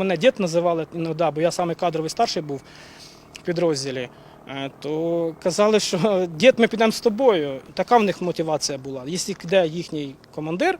Мене дід називали іноді, бо я саме кадровий старший був в підрозділі. Е, То казали, що дід, ми підемо з тобою. Така в них мотивація була. Якщо йде їхній командир,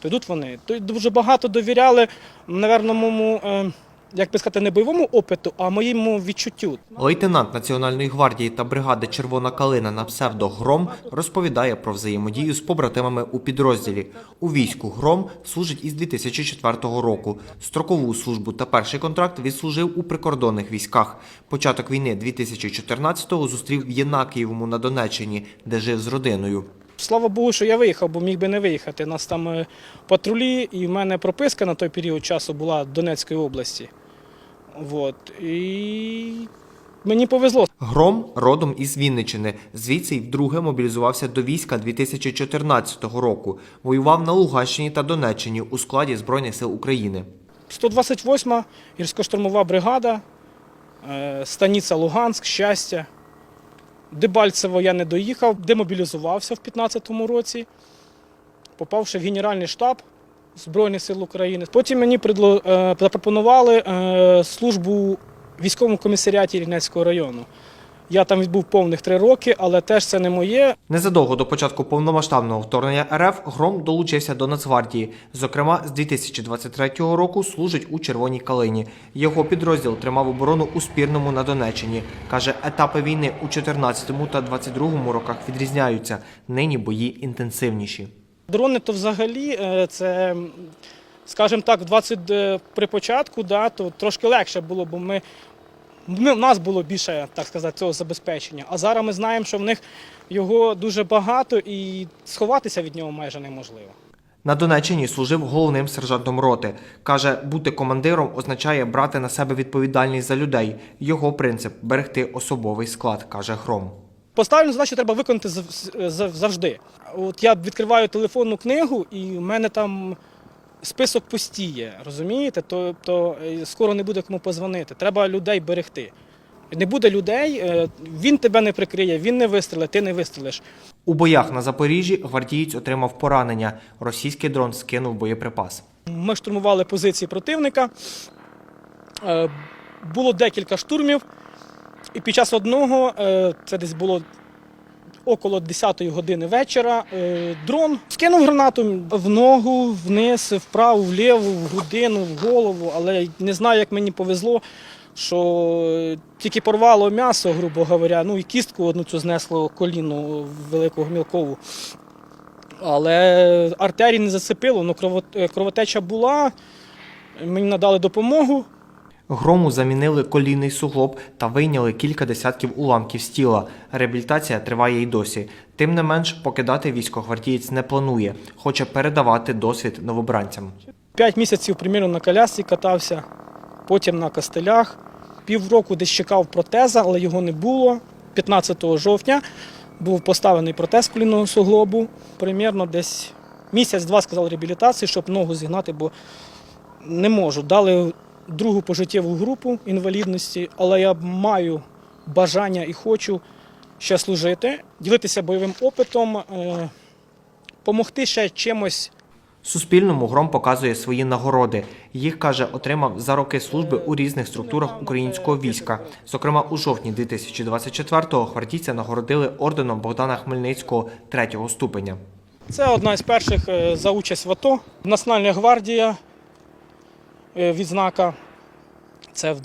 то йдуть вони. То дуже багато довіряли, напевно, моєму, е, як би сказати, не бойовому опиту, а моєму відчуттю. Лейтенант Національної гвардії та бригади Червона калина на псевдо Гром розповідає про взаємодію з побратимами у підрозділі. У війську Гром служить із 2004 року. Строкову службу та перший контракт відслужив у прикордонних військах. Початок війни 2014-го зустрів в Єнакієвому на Донеччині, де жив з родиною. Слава Богу, що я виїхав, бо міг би не виїхати. Нас там е, патрулі, і в мене прописка на той період часу була Донецької області. Вот. І мені повезло. Гром родом із Вінничини. Звідси й вдруге мобілізувався до війська 2014 року. Воював на Луганщині та Донеччині у складі Збройних сил України. 128-ма гірсько-штурмова бригада, е, станиця Луганськ, щастя. Дебальцево я не доїхав, демобілізувався в 15-му році, попавши в Генеральний штаб Збройних сил України. Потім мені е, запропонували е, службу в військовому комісаріаті Рівненського району. Я там відбув повних три роки, але теж це не моє. Незадовго до початку повномасштабного вторгнення РФ Гром долучився до Нацгвардії. Зокрема, з 2023 року служить у Червоній калині. Його підрозділ тримав оборону у спірному на Донеччині. Каже, етапи війни у 14 та 22 роках відрізняються. Нині бої інтенсивніші. Дрони то взагалі е, це, скажімо так, в 20 е, при початку, да, то трошки легше було, бо ми, ми в нас було більше, так сказати, цього забезпечення. А зараз ми знаємо, що в них його дуже багато і сховатися від нього майже неможливо. На Донеччині служив головним сержантом роти. Каже, бути командиром означає брати на себе відповідальність за людей. Його принцип берегти особовий склад, каже Гром. Поставлену задачу треба виконати зав- зав- завжди. От я відкриваю телефонну книгу, і в мене там список пустіє, розумієте? Тобто е, скоро не буде кому позвонити. Треба людей берегти. Не буде людей, е, він тебе не прикриє, він не вистрілить, ти не вистрілиш. У боях на Запоріжжі гвардієць отримав поранення. Російський дрон скинув боєприпас. Ми штурмували позиції противника. Е, Було декілька штурмів, і під час одного, це десь було около 10-ї години вечора, е, дрон скинув гранату в ногу, вниз, вправо, вліво, в грудину, в голову, але не знаю, як мені повезло. Що е, тільки порвало м'ясо, грубо говоря, ну і кістку одну цю знесло коліну великого мілкову. Але артерії не зацепило, ну е, кровотеча була. Мені надали допомогу. Грому замінили колінний суглоб та вийняли кілька десятків уламків з тіла. Реабілітація триває й досі. Тим не менш, покидати військогвардієць не планує, хоче передавати досвід новобранцям. П'ять місяців примірно на колясці катався, потім на костелях. Півроку десь чекав протеза, але його не було. 15 жовтня був поставлений протез колінного суглобу. Примірно десь місяць-два сказав реабілітації, щоб ногу зігнати, бо не можу. Дали другу пожиттєву групу інвалідності, але я маю бажання і хочу ще служити, ділитися бойовим опитом, е, помогти ще чимось Суспільному Гром показує свої нагороди. Їх каже, отримав за роки служби у різних структурах українського війська. Зокрема, у жовтні 2024-го гвардійця нагородили орденом Богдана Хмельницького третього ступеня. Це одна із перших е, за участь в АТО. Національна гвардія е, відзнака. Це в